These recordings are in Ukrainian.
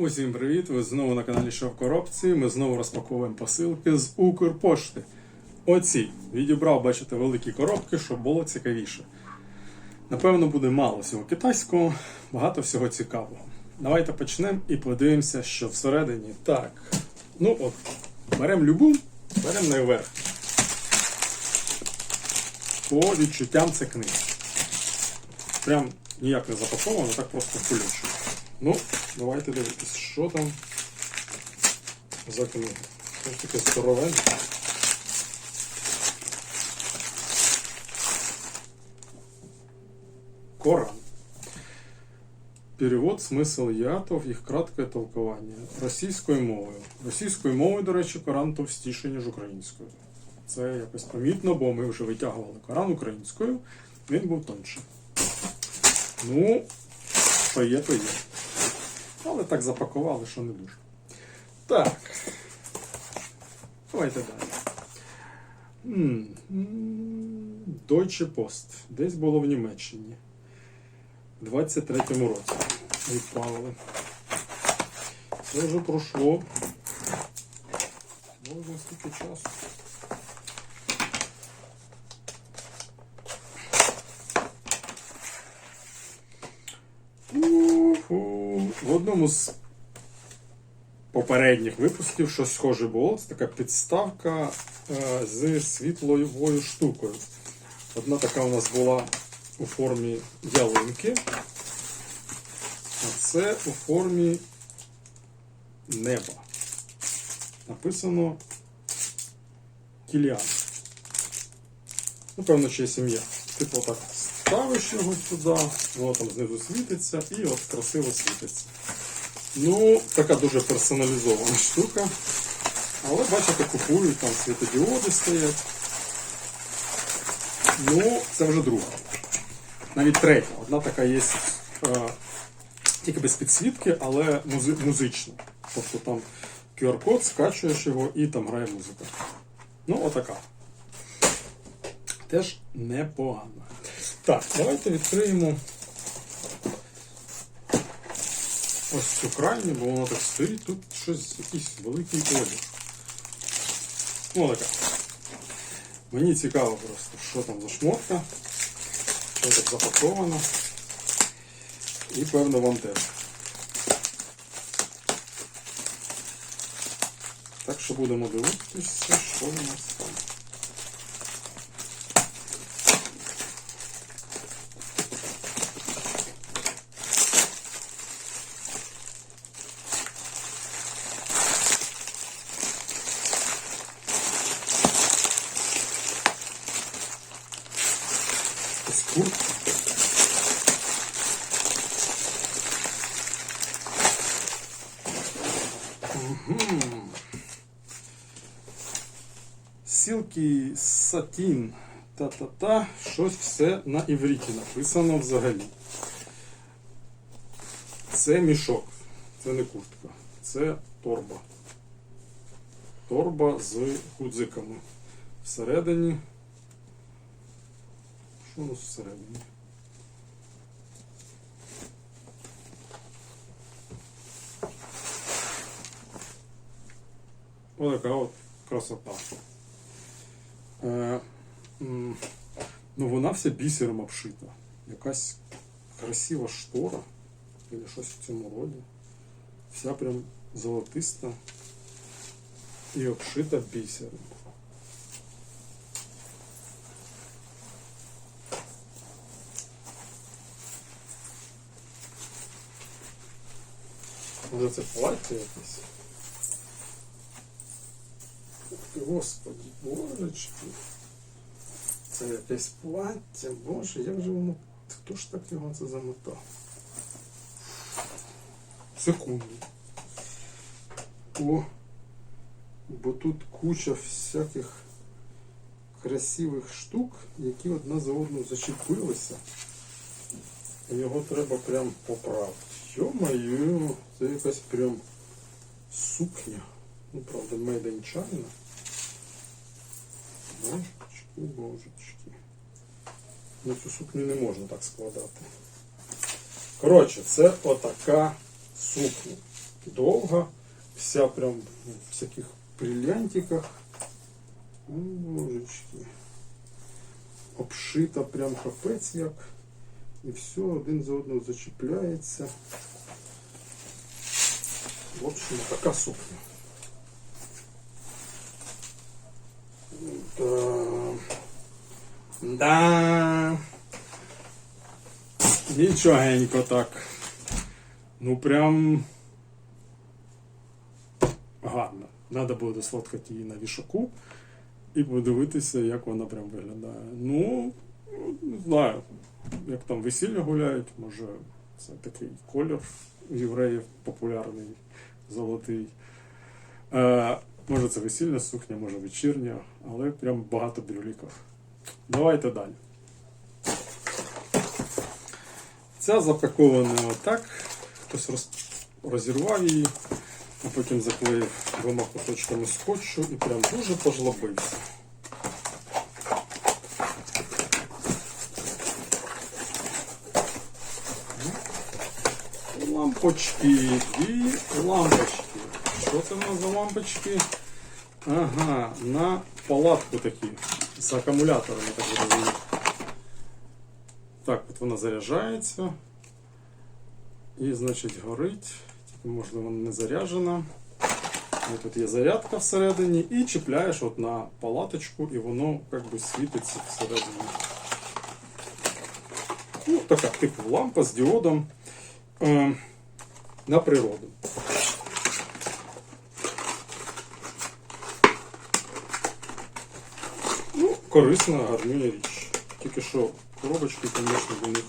Усім привіт! Ви знову на каналі Що в коробці. Ми знову розпаковуємо посилки з Укрпошти. Оці відібрав, бачите, великі коробки, щоб було цікавіше. Напевно, буде мало всього китайського, багато всього цікавого. Давайте почнемо і подивимося, що всередині. Так. Ну от, беремо любу, беремо найверх. По відчуттям це книга. Прям ніяк не запаковано, так просто кульочок. Ну, давайте дивитись, що там за книга. Ось таке здорове. Коран. Перевод смисл ятов, їх кратке толковання російською мовою. Російською мовою, до речі, Коран товстіший, ніж українською. Це якось помітно, бо ми вже витягували Коран українською, він був тонший. Ну, то є, то є. Але так запакували, що не дуже. Так. Давайте далі. М, м, Deutsche Post. Десь було в Німеччині. У 23-му році відправили. Це вже пройшло. Можна скільки часу. В одному з попередніх випусків щось схоже було. Це така підставка е, з світловою штукою. Одна така у нас була у формі ялинки, а це у формі неба. Написано Кіліан. Ну, певно, чи сім'я. Типу так ставиш його туди, воно там знизу світиться і от красиво світиться. Ну, така дуже персоналізована штука. Але бачите, купують, там світодіоди стоять. Ну, це вже друга. Навіть третя. Одна така є е, тільки без підсвітки, але музи музична. Тобто там QR-код, скачуєш його і там грає музика. Ну, отака. Теж непогано. Так, давайте відкриємо ось цю крайню, бо воно так стоїть. Тут щось якийсь великий одяг. Ну, така. Мені цікаво просто, що там за шмотка, що так запаковано. І певно вам теж. Так що будемо дивитися, що у нас там. Ось куртка. Мгм. Сілки, сатін, та-та-та, щось все на івріті написано взагалі. Це мішок, це не куртка, це торба. Торба з гудзиками. Всередині. Що у нас всередині? Ось така от красота. Е, ну вона вся бісером обшита. Якась красива штора, або щось в цьому роді. Вся прям золотиста і обшита бісером. Може це плаття якесь? Господи, божечки. Це якесь плаття, боже, як же воно. Хто ж так його це замотав? Секунду. О, бо тут куча всяких красивих штук, які одна за одну зачепилися. Його треба прям поправити. Йо-моє, це якась прям сукня. Ну, правда, made in China. Божечки, божечки. Ну, цю сукню не можна так складати. Коротше, це отака сукня. довга, вся прям в всяких бриллиантиках. О, Божечки. Обшита прям капець як. І все один за одного зачіпляється. В общем, така сукня. Да. Нічогенько так. Ну прям гарно. Надо буде сфоткати її на вішаку і подивитися, як вона прям виглядає. Ну, не знаю, як там весілля гуляють, може це такий колір євреїв популярний, золотий. Може це весільна сукня, може вечірня, але прям багато брюліків. Давайте далі. Ця запакована отак. Хтось роз... розірвав її, а потім заклеїв двома кусочками скотчу і прям дуже пожлобився. Лампочки, дві лампочки. Що це в нас за лампочки? Ага, на палатку такі. З акумуляторами так розумію. Так, от вона заряджається. І, значить, горить. Тільки, можливо, вона не заряджена. Ось Тут є зарядка всередині і чіпляєш от на палаточку, і воно як би світиться всередині. Ну, така типу лампа з діодом е, на природу. Корисна, гарнюня річ. Тільки що коробочки, звісно, до них.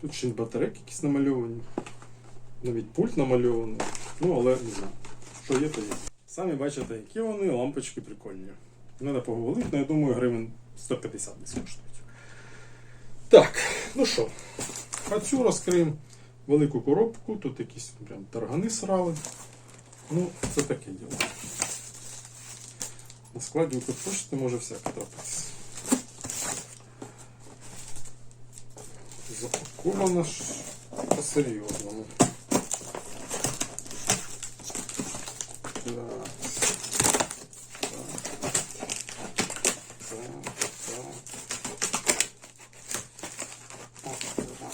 Тут ще й батарейки якісь намальовані. Навіть пульт намальований. Ну, але не знаю. Що є, то є. Самі бачите, які вони лампочки прикольні. Треба поговорити, але я думаю, гривень 150 десь коштують. Так, ну що, цю розкриємо велику коробку, тут якісь прям таргани срали. Ну, це таке діло. На складі Укрпошти може всяке трапитися. Запаковано ж по-серйозному. Так. Так. Так. Так. От, так.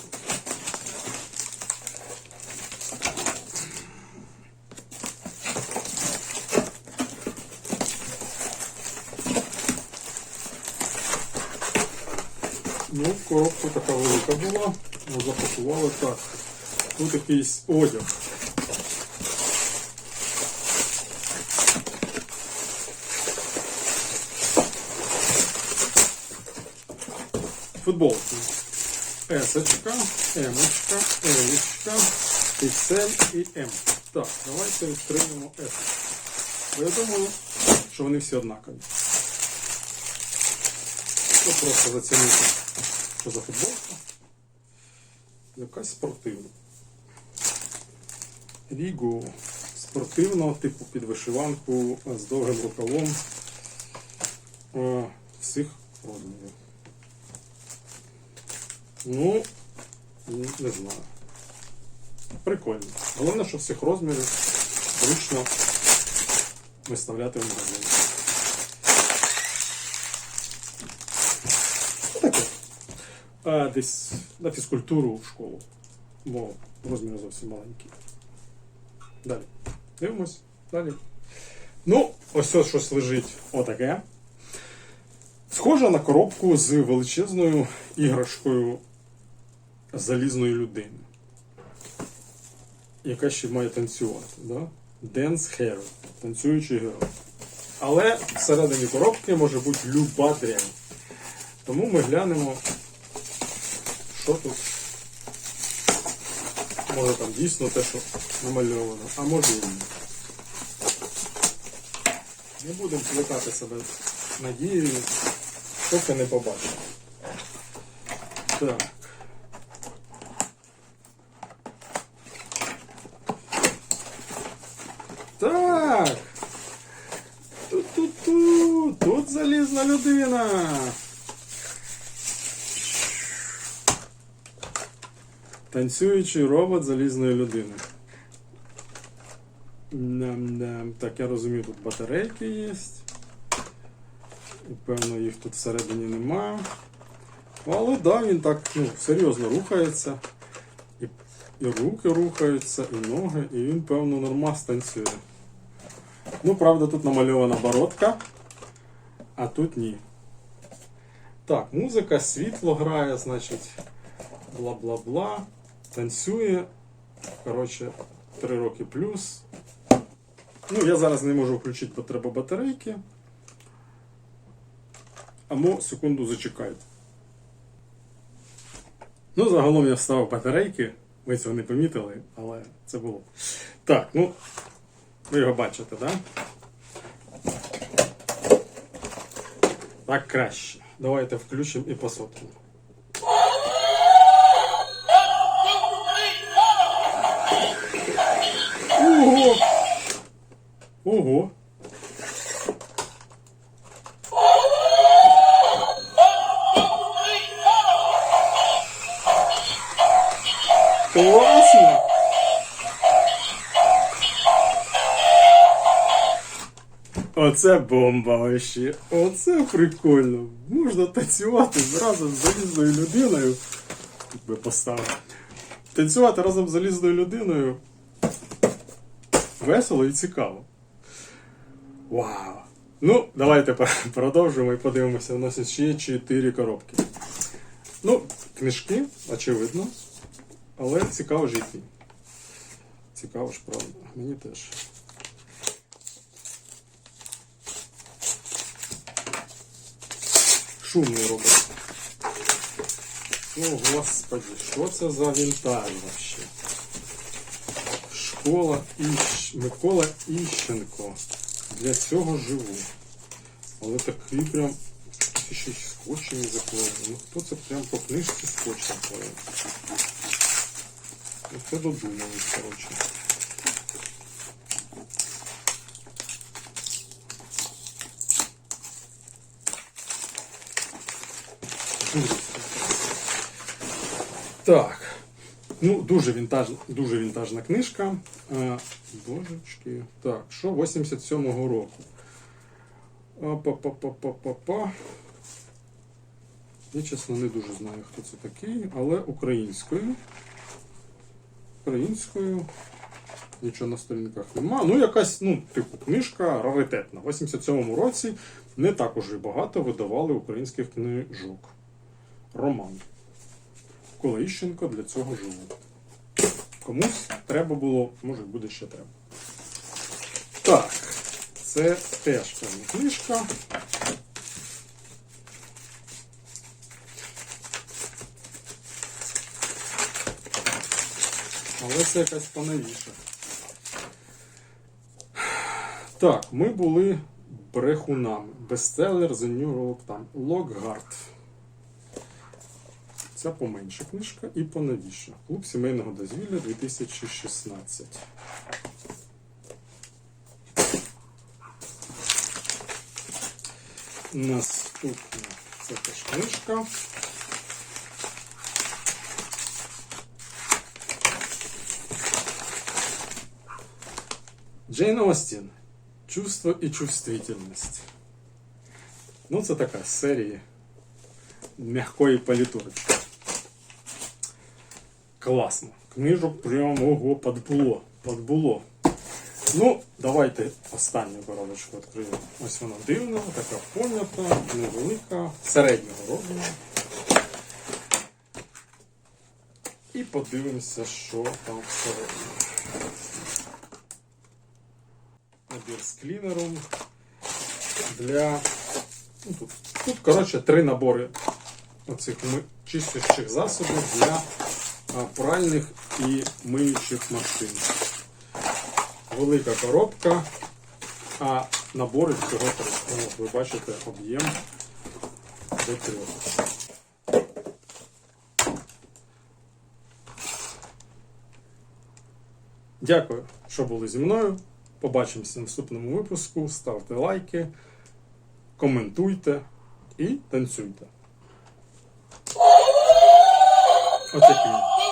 Ну, коробка така велика була. Ми запакували так. Тут якийсь одяг. Футболки. Есочка, Емочка, Елічка, XL і М. Так, давайте відкриємо С. Бо я думаю, що вони всі однакові. Просто зацінити, що за футболка. Якась спортивна. Ріго спортивного типу під вишиванку з довгим рукавом е, всіх розмірів. Ну, не знаю. Прикольно. Головне, що всіх розмірів зручно виставляти в магазині. А, десь на фізкультуру в школу. Бо розміри зовсім маленькі. Далі. Дивимось. Далі. Ну, ось ось щось лежить отаке. Схоже на коробку з величезною іграшкою залізної людини. Яка ще має танцювати. Да? Dance Hero. Танцюючий герой. Але всередині коробки може бути люба дрянь. Тому ми глянемо, що тут. Може там дійсно те, що намальовано, а може і ні. Не будемо плекати себе надією, поки не побачимо. Так. Так. Тут-тут-тут. Тут залізна людина. Танцюючий робот залізної людини. Так, я розумію, тут батарейки є. Певно їх тут всередині немає. Але да, він так ну, серйозно рухається. І, і руки рухаються, і ноги, і він, певно, норма станцює. Ну, правда, тут намальована бородка, а тут ні. Так, музика, світло грає, значить, бла-бла-бла. Танцює. Коротше, 3 роки плюс. Ну, я зараз не можу включити, бо треба батарейки. Амо секунду зачекайте. Ну, загалом я вставив батарейки. Ви цього не помітили, але це було. Так, ну, ви його бачите, так? Да? Так краще. Давайте включимо і посмотримо. Ого! Ого! Класно! Оце бомба вообще. Оце прикольно. Можна танцювати разом з залізною людиною. Тут би поставив. Танцювати разом з залізною людиною. Весело і цікаво. Вау! Ну, давайте продовжимо і подивимося. У нас ще є 4 коробки. Ну, книжки, очевидно. Але цікаво ж які. Цікаво ж, правда. Мені теж. Шумний робот. О, господи, що це за вінтаж вообще? Школа Іщ... Микола Іщенко. Для цього живу. Але такий прям ще й скотчем закладено. Ну хто це прям по книжці скотчем клеїв? Ну, Це додумались, коротше. Так. Ну, дуже вінтаж, дуже вінтажна книжка. А, божечки. Так, що 87-го року. Па-па-па-па-па-па. Я, чесно, не дуже знаю, хто це такий, але українською. Українською. Нічого на сторінках нема. Ну, якась, ну, типу, книжка раритетна. В 87-му році не так уже багато видавали українських книжок. Роман. Микола для цього живу. Комусь треба було, може буде ще треба. Так, це теж певна книжка. Але це якась поновіша. Так, ми були брехунами. Бестселер The New Rock Time. Локгард. Ця поменша книжка і поновіша. Клуб сімейного дозвілля 2016. Наступна це теж книжка. Джейн Остін. Чувство і чувствительність. Ну, це така з серії м'якої політурочки. Класно. Книжок прям ого, подбуло. Подбуло. Ну, давайте останню коробочку відкриємо. Ось вона дивна, така понята, невелика, середнього розміру. І подивимося, що там всередині. Набір з клінером для. Ну, тут, тут, коротше, три набори оцих чистячих засобів для пральних і миючих машин. Велика коробка, а набори всього три. Ви бачите об'єм до трьох. Дякую, що були зі мною. Побачимося в наступному випуску. Ставте лайки, коментуйте і танцюйте. O.